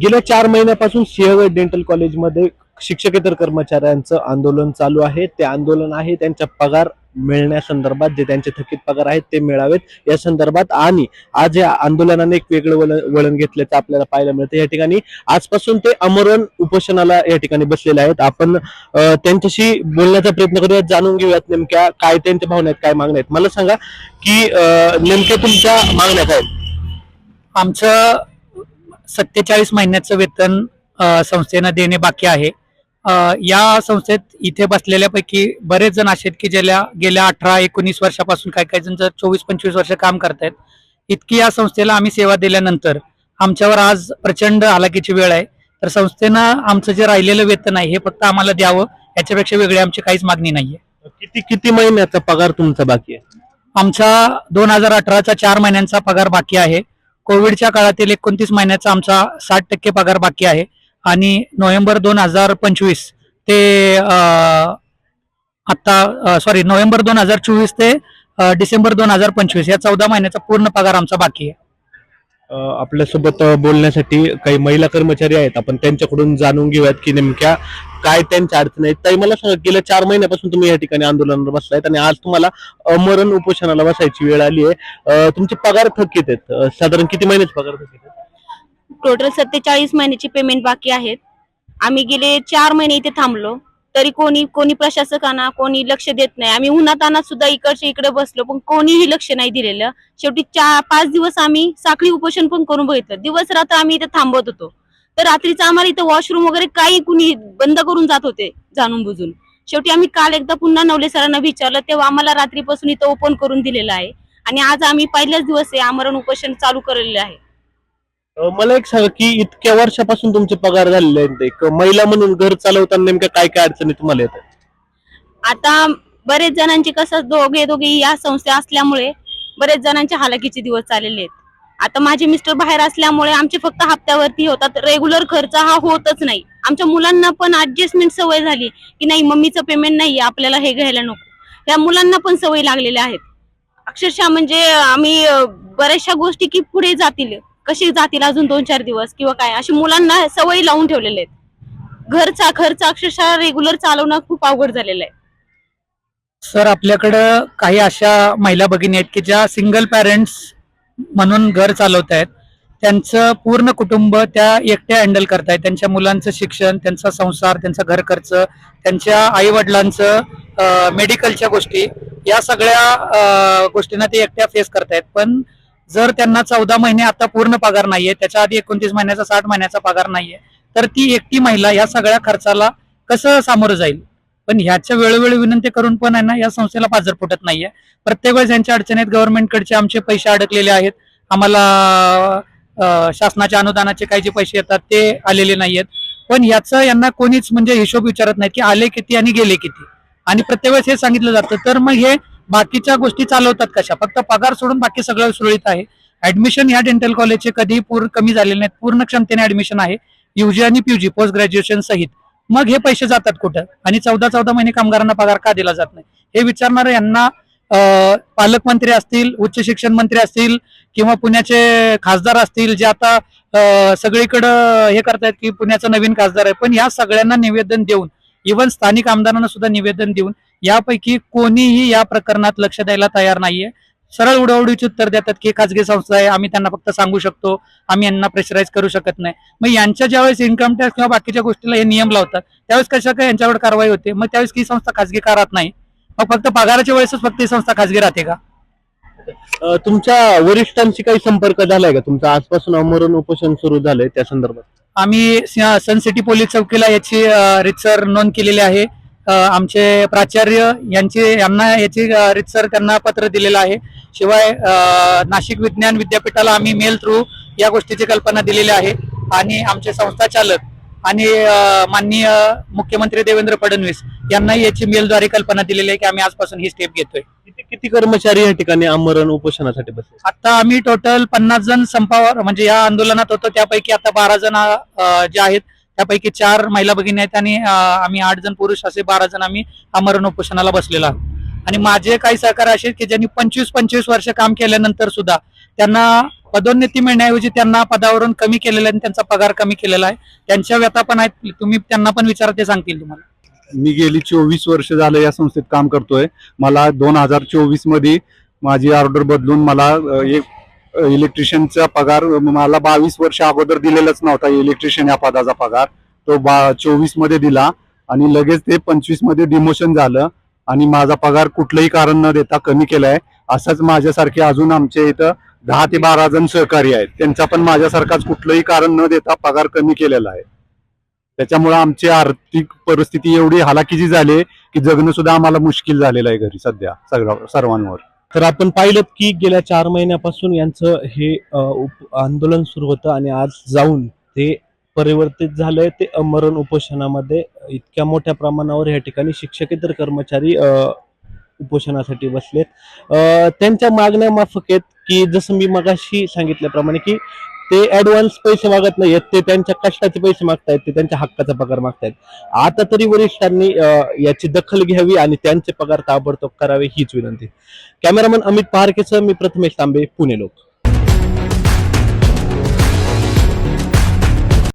गेल्या चार महिन्यापासून सिंहगड डेंटल कॉलेजमध्ये शिक्षकेतर कर्मचाऱ्यांचं आंदोलन चालू आहे. ते आंदोलन आहे त्यांच्या पगार मिळण्यासंदर्भात जे त्यांचे थकीत पगार आहेत ते मिळावेत. या संदर्भात आणि आज या आंदोलनाने एक वेगळं वळण वळण घेतल्याचं आपल्याला पाहायला मिळतं. या ठिकाणी आजपासून ते अमरण उपोषणाला या ठिकाणी बसलेले आहेत. आपण त्यांच्याशी बोलण्याचा प्रयत्न करूयात जाणून घेऊयात नेमक्या काय त्यांच्या भावना आहेत काय मागण्या आहेत. मला सांगा की नेमक्या तुमच्या मागण्या काय आहेत? आमचं सत्तेचाळीस महिन्याचं वेतन संस्थेनं देणे बाकी आहे. या संस्थेत इथे बसलेल्यापैकी बरेच जण असे आहेत की ज्याला गेल्या अठरा एकोणीस वर्षापासून काही काही जण जर चोवीस पंचवीस वर्ष काम करतायत. इतकी या संस्थेला आम्ही सेवा दिल्यानंतर आमच्यावर आज प्रचंड हालाकीची वेळ आहे. तर संस्थेनं आमचं जे राहिलेलं वेतन आहे हे फक्त आम्हाला द्यावं याच्यापेक्षा वेगळी आमची काहीच मागणी नाहीये. किती किती महिन्याचा पगार तुमचा बाकी आहे? आमचा दोन हजार अठराचा चार महिन्यांचा पगार बाकी आहे. कोविडच्या काळातील एकोणतीस महिन्याचा आमचा साठ टक्के पगार बाकी आहे. आणि नोव्हेंबर दोन हजार पंचवीस ते आत्ता आता सॉरी नोव्हेंबर दोन हजार चोवीस ते डिसेंबर दोन हजार पंचवीस या चौदा महिन्याचा पूर्ण पगार आमचा बाकी आहे. आपल्यासोबत बोलण्यासाठी काही महिला कर्मचारी आहेत. आपण त्यांच्याकडून जाणून घेऊयात की नेमक्या काय त्यांच्या अडचणी आहेत. ताई मला सांगा गेल्या चार महिन्यापासून तुम्ही या ठिकाणी आंदोलनावर बसलायत आणि आज तुम्हाला अमरण उपोषणाला बसायची वेळ आली आहे. तुमचे पगार थकीत आहेत. साधारण किती महिन्याचे पगार थकीत आहेत? टोटल सत्तेचाळीस महिन्याची पेमेंट बाकी आहेत. आम्ही गेले चार महिने इथे थांबलो. तरी कोणी कोणी प्रशासकांना कोणी लक्ष देत नाही. आम्ही उन्हातानात सुद्धा इकडच्या इकडे बसलो पण कोणीही लक्ष नाही दिलेलं. शेवटी चार पाच दिवस आम्ही साखळी उपोषण पण करून बघितलं. दिवस रात्र आम्ही इथे थांबत होतो. तर रात्रीचं आम्हाला इथं वॉशरूम वगैरे काही कुणी बंद करून जात होते जाणून बुजून. शेवटी आम्ही काल एकदा पुन्हा नवले सरांना विचारलं तेव्हा आम्हाला रात्रीपासून इथं ओपन करून दिलेलं आहे. आणि आज आम्ही पहिल्याच दिवस हे आमरण उपोषण चालू केलेलं आहे. मला एक सांगा की इतक्या वर्षापासून तुमचे पगार झालेले आहेत एक महिला म्हणून घर चालवताना नेमक्या काय काय अडचणी तुम्हाला येतात? आता बरेच जणांचे कसं दोघे दोघे या संस्था असल्यामुळे बरेच जणांचे हालाकीचे दिवस चाललेले आहेत. आता माझे मिस्टर बाहेर असल्यामुळे आमचे फक्त हप्त्यावरती होतात. रेग्युलर खर्च हा होतच नाही. आमच्या मुलांना पण ऍडजस्टमेंट सवय झाली की नाही मम्मीचं पेमेंट नाही आपल्याला हे घ्यायला नको. या मुलांना पण सवय लागलेल्या आहेत. अक्षरशः म्हणजे आम्ही अं, बऱ्याचशा गोष्टी की पुढे जातील. कशी जातील अजून दोन चार दिवस किंवा काय? अशी मुलांना सवयी लावून ठेवलेले आहेत. घरचा खर्च अक्षरशः रेग्युलर चालवणं खूप अवघड झालेलं आहे. सर आपल्याकडं काही अशा महिला भगिनी आहेत की ज्या सिंगल पॅरेंट्स म्हणून घर चालवत आहेत. त्यांचं पूर्ण कुटुंब त्या एकट्या हँडल करतायत त्यांच्या मुलांचं शिक्षण त्यांचा संसार त्यांचा घर खर्च त्यांच्या आई वडिलांचं मेडिकलच्या गोष्टी या सगळ्या गोष्टींना ते एकट्या फेस करतायत पण जर त्यांना चौदा महिने आता पूर्ण पगार नाहीये त्याच्या आधी एकोणतीस महिन्याचा साठ महिन्याचा पगार नाहीये तर ती एकटी महिला या सगळ्या खर्चाला कसं सामोरं जाईल? पण ह्याच्या वेळोवेळी विनंती करून पण आहे ना या संस्थेला पाजर फुटत नाहीये. प्रत्येक वेळेस यांच्या अडचणीत गव्हर्नमेंटकडचे आमचे पैसे अडकलेले आहेत. आम्हाला शासनाच्या अनुदानाचे काही जे पैसे येतात ते आलेले नाहीयेत. पण याचं यांना कोणीच म्हणजे हिशोब विचारत नाही की आले किती आणि गेले किती. आणि प्रत्येक वेळेस हे सांगितलं जातं. तर मग हे बाकीच्या गोष्टी चालवतात कशा? फक्त पगार सोडून बाकी सगळं सुरळीत आहे. ऍडमिशन या डेंटल कॉलेजचे कधीही पूर्ण कमी झालेले नाहीत. पूर्ण क्षमतेने ऍडमिशन आहे. युजी आणि पीयूजी पोस्ट ग्रॅज्युएशन सहित. मग हे पैसे जातात कुठं? आणि चौदा चौदा महिने कामगारांना पगार का दिला जात नाही? हे विचारणारे यांना पालकमंत्री असतील उच्च शिक्षण मंत्री असतील किंवा पुण्याचे खासदार असतील जे आता सगळीकडं हे करतायत की पुण्याचा नवीन खासदार आहे. पण या सगळ्यांना निवेदन देऊन इव्हन स्थानिक आमदारांना सुद्धा निवेदन देऊन यापैकी कोणीही या प्रकरणात लक्ष द्यायला तयार नाहीये. सरळ उडवडीचे उत्तर देतात की खाजगी संस्था आहे आम्ही त्यांना फक्त सांगू शकतो आम्ही यांना प्रेशराईज करू शकत नाही. मग यांच्या ज्यावेळेस इन्कम टॅक्स किंवा बाकीच्या गोष्टीला हे नियम लावतात त्यावेळेस कशा काय यांच्यावर कारवाई होते? मग त्यावेळेस ही संस्था खाजगी का राहत नाही. मग फक्त पगाराच्या वेळेसच फक्त ही संस्था खाजगी राहते का? तुमच्या वरिष्ठांशी काही संपर्क झालाय का? तुमचा आजपासून अमरण उपोषण सुरू झालंय त्या संदर्भात. आम्ही सन सिटी पोलीस चौकीला याची रितसर नोंद केलेली आहे. आमचे प्राचार्य यांची यांना याची रितसर त्यांना पत्र दिलेलं आहे. शिवाय नाशिक विज्ञान विद्यापीठाला आम्ही मेल थ्रू या गोष्टीची कल्पना दिलेली आहे. आणि आमचे संस्था चालक आणि माननीय मुख्यमंत्री देवेंद्र फडणवीस यांनाही याची मेलद्वारे कल्पना दिलेली आहे की आम्ही आजपासून ही स्टेप घेतोय. किती किती कर्मचारी या ठिकाणी अमरण उपोषणासाठी बसले? आता आम्ही टोटल पन्नास जण संपावर म्हणजे या आंदोलनात होतो त्यापैकी आता बारा जण जे आहेत त्यापैकी चार महिला भगिनी आहेत आणि आम्ही आठ जण पुरुष असे बारा जण आम्ही अमरण उपोषणाला बसलेलो आहोत. आणि माझे काही सहकारी असे की ज्यांनी पंचवीस पंचवीस वर्ष काम केल्यानंतर सुद्धा त्यांना पदोन्नती मिळण्याऐवजी त्यांना पदावरून कमी केलेलं आहे आणि त्यांचा पगार कमी केलेला आहे. त्यांच्या व्यथा पण आहेत. तुम्ही त्यांना पण विचारा ते सांगतील तुम्हाला. मी गेली चोवीस वर्ष झालं या संस्थेत काम करतोय. मला दोन हजार चोवीसमध्ये माझी ऑर्डर बदलून मला एक इलेक्ट्रिशियनचा पगार मला बावीस वर्ष अगोदर दिलेलाच नव्हता इलेक्ट्रिशियन या पदाचा पगार. तो बा चोवीसमध्ये दिला आणि लगेच ते पंचवीसमध्ये डिमोशन झालं आणि माझा पगार कुठलंही कारण न देता कमी केलाय. असंच माझ्यासारखे अजून आमच्या इथं दहा ते बारा जण सहकारी आहेत. त्यांचा पण माझ्यासारखाच कुठलंही कारण न देता पगार कमी केलेला आहे. त्याच्यामुळे आमची आर्थिक परिस्थिती एवढी हालाकीची झाली की जगणं सुद्धा आम्हाला मुश्किल झालेलं आहे घरी सध्या सगळं सर्वांवर. तर आपण पाहिलं की गेल्या चार महिन्यापासून यांचं हे आंदोलन सुरू होतं आणि आज जाऊन ते परिवर्तित झालंय. ते अमरण उपोषणामध्ये इतक्या मोठ्या प्रमाणावर या ठिकाणी शिक्षकेतर कर्मचारी उपोषणासाठी बसलेत. त्यांच्या मागण्या माफक आहेत की जसं मी मगाशी सांगितल्याप्रमाणे की ते ऍडव्हान्स पैसे मागत नाहीयेत ते त्यांच्या कष्टाचे पैसे मागतायत ते त्यांच्या हक्काचा पगार मागतायत. आता तरी वरिष्ठांनी याची दखल घ्यावी आणि त्यांचे पगार ताबडतोब करावे हीच विनंती. कॅमेरामन अमित पहारकेसह मी प्रथमेश तांबे पुणे लोक.